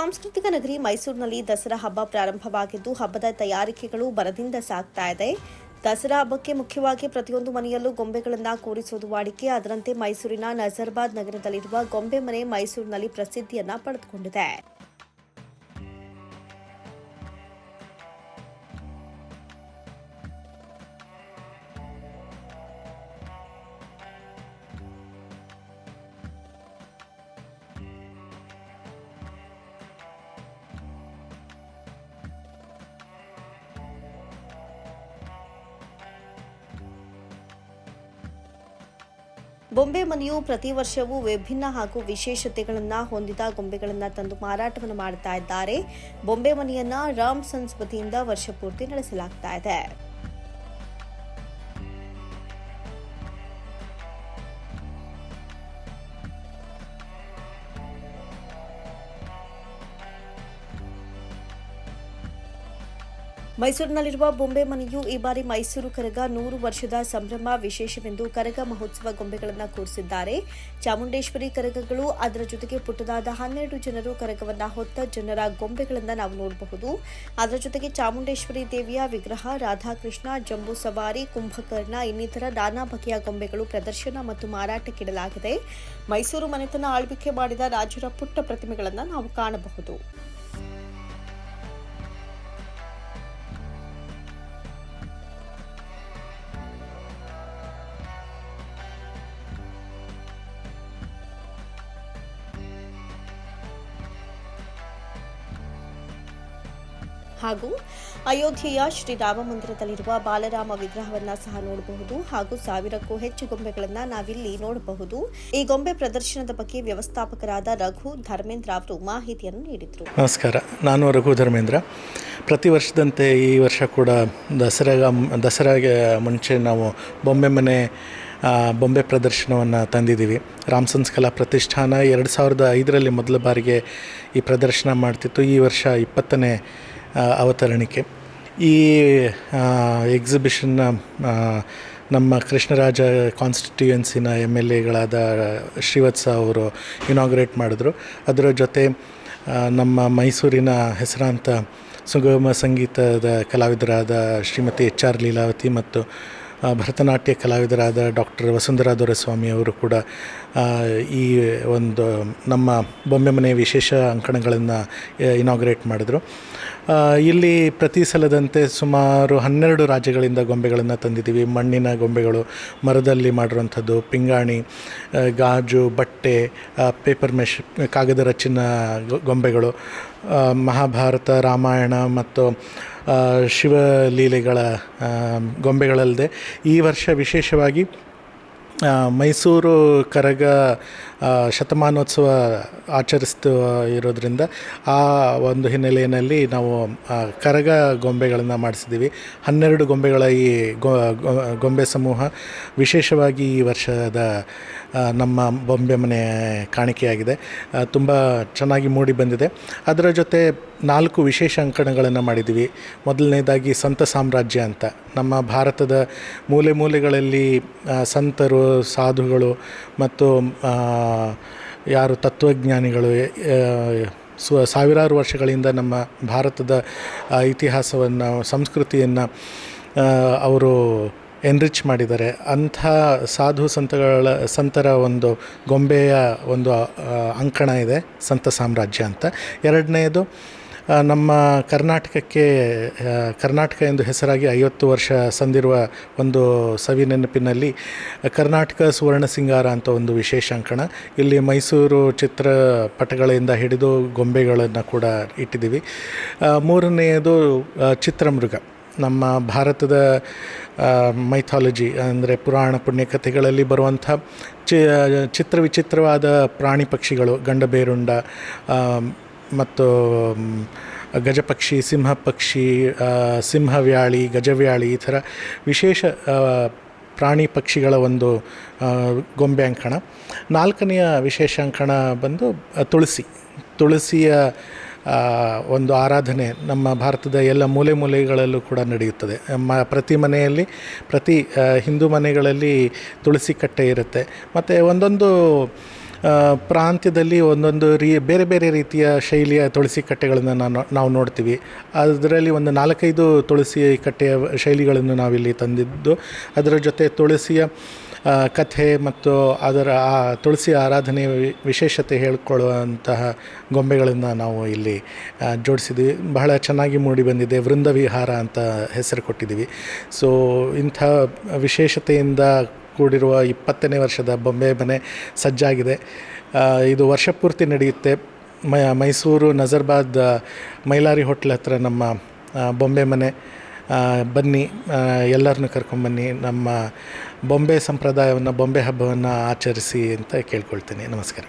ಸಾಂಸ್ಕೃತಿಕ ನಗರಿ ಮೈಸೂರಿನಲ್ಲಿ ದಸರಾ ಹಬ್ಬ ಪ್ರಾರಂಭವಾಗಿದ್ದು, ಹಬ್ಬದ ತಯಾರಿಕೆಗಳು ಬರದಿಂದ ಸಾಗ್ತಾ ಇದೆ. ದಸರಾ ಹಬ್ಬಕ್ಕೆ ಮುಖ್ಯವಾಗಿ ಪ್ರತಿಯೊಂದು ಮನೆಯಲ್ಲೂ ಗೊಂಬೆಗಳನ್ನು ಕೂರಿಸುವುದು ವಾಡಿಕೆ. ಅದರಂತೆ ಮೈಸೂರಿನ ನಜರ್ಬಾದ್ ನಗರದಲ್ಲಿರುವ ಗೊಂಬೆ ಮನೆ ಮೈಸೂರಿನಲ್ಲಿ ಪ್ರಸಿದ್ಧಿಯನ್ನ ಪಡೆದುಕೊಂಡಿದೆ. ಬೊಂಬೆ ಮನೆಯು ಪ್ರತಿ ವರ್ಷವೂ ವಿಭಿನ್ನ ಹಾಗೂ ವಿಶೇಷತೆಗಳನ್ನು ಹೊಂದಿದ ಗೊಂಬೆಗಳನ್ನು ತಂದು ಮಾರಾಟವನ್ನು ಮಾಡ್ತಾ ಇದ್ದಾರೆ. ಬೊಂಬೆ ಮನೆಯನ್ನ ರಾಮ್ ಸನ್ಸ್ ವರ್ಷಪೂರ್ತಿ ವರ್ಷ ಪೂರ್ತಿ ನಡೆಸಲಾಗ್ತಾ ಇದೆ. ಮೈಸೂರಿನಲ್ಲಿರುವ ಬೊಂಬೆ ಮನೆಯು ಈ ಬಾರಿ ಮೈಸೂರು ಕರಗ ನೂರು ವರ್ಷದ ಸಂಭ್ರಮ, ವಿಶೇಷವೆಂದು ಕರಗ ಮಹೋತ್ಸವ ಗೊಂಬೆಗಳನ್ನು ಕೂರಿಸಿದ್ದಾರೆ. ಚಾಮುಂಡೇಶ್ವರಿ ಕರಗಗಳು ಅದರ ಜೊತೆಗೆ ಪುಟ್ಟದಾದ ಹನ್ನೆರಡು ಜನರು ಕರಗವನ್ನು ಹೊತ್ತ ಜನರ ಗೊಂಬೆಗಳನ್ನು ನಾವು ನೋಡಬಹುದು. ಅದರ ಜೊತೆಗೆ ಚಾಮುಂಡೇಶ್ವರಿ ದೇವಿಯ ವಿಗ್ರಹ, ರಾಧಾಕೃಷ್ಣ, ಜಂಬೂ ಸವಾರಿ, ಕುಂಭಕರ್ಣ ಇನ್ನಿತರ ನಾನಾ ಬಗೆಯ ಗೊಂಬೆಗಳು ಪ್ರದರ್ಶನ ಮತ್ತು ಮಾರಾಟಕ್ಕಿಡಲಾಗಿದೆ ಮೈಸೂರು ಮನೆತನ ಆಳ್ವಿಕೆ ಮಾಡಿದ ರಾಜರ ಪುಟ್ಟ ಪ್ರತಿಮೆಗಳನ್ನು ನಾವು ಕಾಣಬಹುದು. ಹಾಗೂ ಅಯೋಧ್ಯೆಯ ಶ್ರೀರಾಮ ಮಂದಿರದಲ್ಲಿರುವ ಬಾಲರಾಮ ವಿಗ್ರಹವನ್ನ ಸಹ ನೋಡಬಹುದು ಹಾಗೂ ಸಾವಿರಕ್ಕೂ ಹೆಚ್ಚು ಗೊಂಬೆಗಳನ್ನ ನಾವಿಲ್ಲಿ ನೋಡಬಹುದು. ಈ ಗೊಂಬೆ ಪ್ರದರ್ಶನದ ಬಗ್ಗೆ ವ್ಯವಸ್ಥಾಪಕರಾದ ರಘು ಧರ್ಮೇಂದ್ರ ಅವರು ಮಾಹಿತಿಯನ್ನು ನೀಡಿದರು. ನಮಸ್ಕಾರ. ನಾನು ರಘು ಧರ್ಮೇಂದ್ರ. ಪ್ರತಿ ವರ್ಷದಂತೆ ಈ ವರ್ಷ ಕೂಡ ದಸರಾಗ, ದಸರಾಗೆ ಮುಂಚೆ ನಾವು ಬೊಂಬೆ ಮನೆ ಬೊಂಬೆ ಪ್ರದರ್ಶನವನ್ನು ತಂದಿದ್ದೀವಿ. ರಾಮ್ಸನ್ಸ್ ಕಲಾ ಪ್ರತಿಷ್ಠಾನ ಎರಡು ಸಾವಿರದ ಐದರಲ್ಲಿ ಮೊದಲ ಬಾರಿಗೆ ಈ ಪ್ರದರ್ಶನ ಮಾಡ್ತಿತ್ತು. ಈ ವರ್ಷ ಇಪ್ಪತ್ತನೇ ಅವತರಣಿಕೆ. ಈ ಎಕ್ಸಿಬಿಷನ್ನ ನಮ್ಮ ಕೃಷ್ಣರಾಜ ಕಾನ್ಸ್ಟಿಟ್ಯೂಯೆನ್ಸಿನ ಎಂ ಎಲ್ ಎಗಳಾದ ಶ್ರೀವತ್ಸ ಅವರು ಇನಾಗ್ರೇಟ್ ಮಾಡಿದ್ರು. ಅದರ ಜೊತೆ ನಮ್ಮ ಮೈಸೂರಿನ ಹೆಸರಾಂತ ಸುಗಮ ಸಂಗೀತದ ಕಲಾವಿದರಾದ ಶ್ರೀಮತಿ ಎಚ್ ಆರ್ ಲೀಲಾವತಿ ಮತ್ತು ಭರತನಾಟ್ಯ ಕಲಾವಿದರಾದ ಡಾಕ್ಟರ್ ವಸುಂಧರಾ ದೊರೆಸ್ವಾಮಿ ಅವರು ಕೂಡ ಈ ಒಂದು ನಮ್ಮ ಬೊಂಬೆ ಮನೆ ವಿಶೇಷ ಅಂಕಣಗಳನ್ನು ಇನಾಗ್ರೇಟ್ ಮಾಡಿದರು. ಇಲ್ಲಿ ಪ್ರತಿ ಸಲದಂತೆ ಸುಮಾರು ಹನ್ನೆರಡು ರಾಜ್ಯಗಳಿಂದ ಗೊಂಬೆಗಳನ್ನು ತಂದಿದ್ದೀವಿ. ಮಣ್ಣಿನ ಗೊಂಬೆಗಳು, ಮರದಲ್ಲಿ ಮಾಡಿರುವಂಥದ್ದು, ಪಿಂಗಾಣಿ ಗಾಜು, ಬಟ್ಟೆ ಪೇಪರ್ ಮೆಶ್ ಕಾಗದ ರಚಿನ ಗೊಂಬೆಗಳು ಮಹಾಭಾರತ, ರಾಮಾಯಣ ಮತ್ತು ಶಿವಲೀಲೆಗಳ ಗೊಂಬೆಗಳಲ್ಲದೆ ಈ ವರ್ಷ ವಿಶೇಷವಾಗಿ ಮೈಸೂರು ಕರಗ ಶತಮಾನೋತ್ಸವ ಆಚರಿಸ್ತಾ ಇರೋದ್ರಿಂದ ಆ ಒಂದು ಹಿನ್ನೆಲೆಯಲ್ಲಿ ನಾವು ಕರಗ ಗೊಂಬೆಗಳನ್ನು ಮಾಡಿಸಿದ್ದೀವಿ. ಹನ್ನೆರಡು ಗೊಂಬೆಗಳ ಈ ಗೊಂಬೆ ಸಮೂಹ ವಿಶೇಷವಾಗಿ ಈ ವರ್ಷದ ನಮ್ಮ ಬೊಂಬೆ ಮನೆ ಕಾಣಿಕೆಯಾಗಿದೆ. ತುಂಬ ಚೆನ್ನಾಗಿ ಮೂಡಿ ಬಂದಿದೆ. ಅದರ ಜೊತೆ ನಾಲ್ಕು ವಿಶೇಷ ಅಂಕಣಗಳನ್ನು ಮಾಡಿದ್ದೀವಿ. ಮೊದಲನೇದಾಗಿ ಸಂತ ಸಾಮ್ರಾಜ್ಯ ಅಂತ. ನಮ್ಮ ಭಾರತದ ಮೂಲೆ ಮೂಲೆಗಳಲ್ಲಿ ಸಂತರು, ಸಾಧುಗಳು ಮತ್ತು ಯಾರು ತತ್ವಜ್ಞಾನಿಗಳು ಸು, ಸಾವಿರಾರು ವರ್ಷಗಳಿಂದ ನಮ್ಮ ಭಾರತದ ಇತಿಹಾಸವನ್ನು, ಸಂಸ್ಕೃತಿಯನ್ನು ಅವರು ಎನ್ರಿಚ್ ಮಾಡಿದ್ದಾರೆ. ಅಂಥ ಸಾಧು ಸಂತಗಳ, ಸಂತರ ಒಂದು ಗೊಂಬೆಯ ಒಂದು ಅಂಕಣ ಇದೆ, ಸಂತ ಸಾಮ್ರಾಜ್ಯ ಅಂತ. ಎರಡನೆಯದು ನಮ್ಮ ಕರ್ನಾಟಕಕ್ಕೆ ಕರ್ನಾಟಕ ಎಂದು ಹೆಸರಾಗಿ ಐವತ್ತು ವರ್ಷ ಸಂದಿರುವ ಒಂದು ಸವಿ ನೆನಪಿನಲ್ಲಿ ಕರ್ನಾಟಕ ಸುವರ್ಣ ಸಿಂಗಾರ ಅಂತ ಒಂದು ವಿಶೇಷ ಅಂಕಣ ಇಲ್ಲಿ ಮೈಸೂರು ಚಿತ್ರಪಟಗಳಿಂದ ಹಿಡಿದು ಗೊಂಬೆಗಳನ್ನು ಕೂಡ ಇಟ್ಟಿದ್ದೀವಿ. ಮೂರನೆಯದು ಚಿತ್ರಮೃಗ. ನಮ್ಮ ಭಾರತದ ಮೈಥಾಲಜಿ ಅಂದರೆ ಪುರಾಣ ಪುಣ್ಯಕಥೆಗಳಲ್ಲಿ ಬರುವಂಥ ಚಿ ಚಿತ್ರ ವಿಚಿತ್ರವಾದ ಪ್ರಾಣಿ ಪಕ್ಷಿಗಳು, ಗಂಡಬೇರುಂಡ ಮತ್ತು ಗಜಪಕ್ಷಿ ಸಿಂಹ ಪಕ್ಷಿ ಸಿಂಹವ್ಯಾಳಿ, ಗಜವ್ಯಾಳಿ ಈ ಥರ ವಿಶೇಷ ಪ್ರಾಣಿ ಪಕ್ಷಿಗಳ ಒಂದು ಗೊಂಬೆ ಅಂಕಣ ನಾಲ್ಕನೆಯ ವಿಶೇಷ ಅಂಕಣ ಬಂದು ತುಳಸಿ. ತುಳಸಿಯ ಒಂದು ಆರಾಧನೆ ನಮ್ಮ ಭಾರತದ ಎಲ್ಲ ಮೂಲೆ ಮೂಲೆಗಳಲ್ಲೂ ಕೂಡ ನಡೆಯುತ್ತದೆ. ಮ, ಪ್ರತಿ ಮನೆಯಲ್ಲಿ, ಪ್ರತಿ ಹಿಂದೂ ಮನೆಗಳಲ್ಲಿ ತುಳಸಿ ಕಟ್ಟೆ ಇರುತ್ತೆ. ಮತ್ತು ಒಂದೊಂದು ಪ್ರಾಂತ್ಯದಲ್ಲಿ ಒಂದೊಂದು ರೀ, ಬೇರೆ ಬೇರೆ ರೀತಿಯ ಶೈಲಿಯ ತುಳಸಿ ಕಟ್ಟೆಗಳನ್ನು ನಾನು ನಾವು ನೋಡ್ತೀವಿ. ಅದರಲ್ಲಿ ಒಂದು ನಾಲ್ಕೈದು ತುಳಸಿ ಕಟ್ಟೆಯ ಶೈಲಿಗಳನ್ನು ನಾವಿಲ್ಲಿ ತಂದಿದ್ದು. ಅದರ ಜೊತೆ ತುಳಸಿಯ ಕಥೆ ಮತ್ತು ಅದರ, ಆ, ತುಳಸಿ ಆರಾಧನೆ ವಿಶೇಷತೆ ಹೇಳ್ಕೊಳ್ಳುವಂತಹ ಗೊಂಬೆಗಳನ್ನು ನಾವು ಇಲ್ಲಿ ಜೋಡಿಸಿದ್ವಿ ಬಹಳ ಚೆನ್ನಾಗಿ ಮೂಡಿ ಬಂದಿದೆ. ವೃಂದವಿಹಾರ ಅಂತ ಹೆಸರು ಕೊಟ್ಟಿದ್ದೀವಿ. ಸೊ, ಇಂಥ ವಿಶೇಷತೆಯಿಂದ ಕೂಡಿರುವ ಇಪ್ಪತ್ತನೇ ವರ್ಷದ ಬೊಂಬೆ ಮನೆ ಸಜ್ಜಾಗಿದೆ. ಇದು ವರ್ಷಪೂರ್ತಿ ನಡೆಯುತ್ತೆ. ಮ, ಮೈಸೂರು ನಜರ್ಬಾದ್ ಮೈಲಾರಿ ಹೋಟ್ಲ್ ಹತ್ರ ನಮ್ಮ ಬೊಂಬೆ ಮನೆ ಬನ್ನಿ ಎಲ್ಲರನ್ನು ಕರ್ಕೊಂಬನ್ನಿ ನಮ್ಮ ಬೊಂಬೆ ಸಂಪ್ರದಾಯವನ್ನು, ಬೊಂಬೆ ಹಬ್ಬವನ್ನು ಆಚರಿಸಿ ಅಂತ ಕೇಳ್ಕೊಳ್ತೀನಿ. ನಮಸ್ಕಾರ.